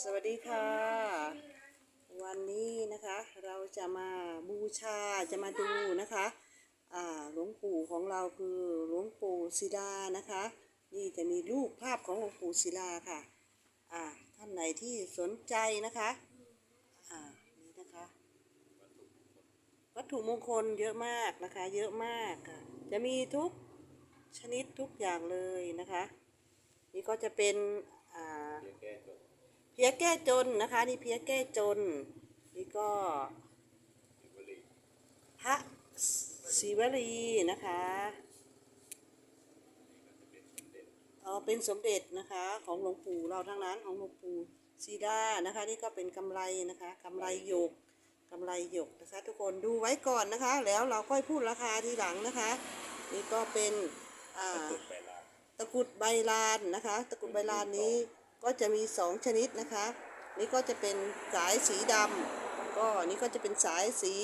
สวัสดีค่ะ วันนี้นะคะเราจะมาบูชาจะมาดูนะคะอ่าหลวงปู่ของเราคือหลวงปู่ศิลานะคะ นี่จะมีรูปภาพของหลวงปู่ศิลาค่ะอ่าท่านไหนที่สนใจนะคะอ่านี่นะคะวัตถุมงคลเยอะมากนะคะ เยอะมากค่ะจะมีทุกชนิดทุกอย่างเลยนะคะ นี่ก็จะเป็นอ่า เพียแก้จนนะคะ นี่เพียแก้จน นี่ก็พระศิวลีนะคะเออเป็นสมเด็จนะคะของหลวงปู่เราทั้งนั้นของหลวงปู่ซีดานะคะ นี่ก็เป็นกำไรนะคะกำไรหยกกำไรหยกนะคะ ทุกคนดูไว้ก่อนนะคะ แล้วเราค่อยพูดราคาทีหลังนะคะ นี่ก็เป็นอ่าตะกรุดใบลานนะคะ ตะกรุดใบลานนี้ ก็จะมีสองชนิดนะคะ นี่ก็จะเป็นสายสีดำก็นี่ก็จะเป็นสายสี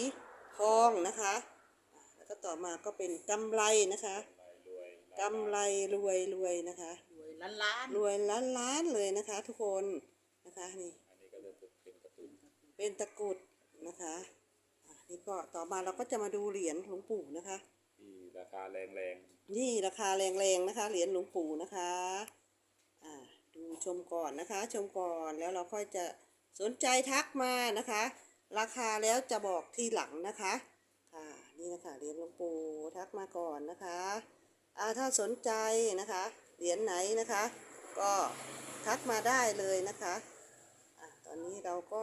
ทองนะคะอ่าแล้วก็ต่อมาก็เป็นกำไรนะคะกำไรรวยรวยนะคะรวยล้านล้านรวยล้านล้านเลยนะคะ ทุกคนนะคะนี่อันนี้ก็จะเป็นการะตุ้นเป็นตะกรุดนะคะอ่านี่ก็ต่อมาเราก็จะมาดูเหรียญหลวงปู่นะคะที่ราคาแรงนี่ราคาแรงๆนะคะ เหรียญหลวงปู่นะคะอ่าดู ชมก่อนนะคะ ชมก่อนแล้วเราค่อยจะสนใจทักมานะคะ ราคาแล้วจะบอกทีหลังนะคะค่ะนี่นะคะเหรียญหลวงปู่ทักมาก่อนนะคะอ่าถ้าสนใจนะคะเหรียญไหนนะคะ ก็ทักมาได้เลยนะคะอ่าตอนนี้เราก็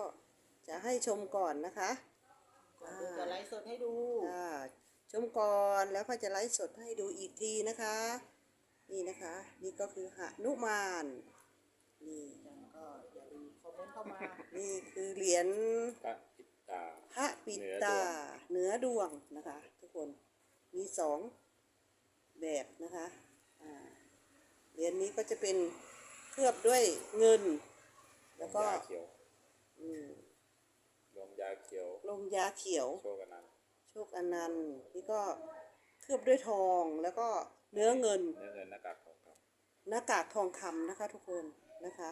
จะให้ชมก่อนนะคะก่อนดูจะไลฟ์สดให้ดูค่ะชมก่อนแล้วก็จะไลฟ์สดให้ดูอีกทีนะคะ นี่นะคะ นี่ก็คือหนุมาน นี่ก็อย่าลืมคอมเมนต์เข้ามา นี่คือเหรียญพระปิดตาพระปิดตาเหนือดวงนะคะ ทุกคนมีสองแบบนะคะเหรียญนี้ก็จะเป็นเคลือบด้วยเงิน แล้วก็ยาเขียวอืมยาเขียวลงยาเขียว โชคกันนั้นโชคอนันต์นี่ก็เคลือบด้วยทองแล้วก็เนื้อเงินเนื้อเงินหน้ากากทอง หน้ากากทองคำนะคะทุกคนนะคะ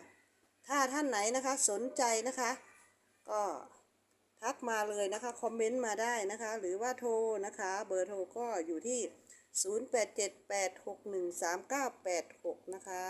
ถ้าท่านไหนนะคะสนใจนะคะ ก็ทักมาเลยนะคะคอมเมนต์มาได้นะคะ หรือว่าโทรนะคะ เบอร์โทรก็อยู่ที่ 0878613986 นะคะ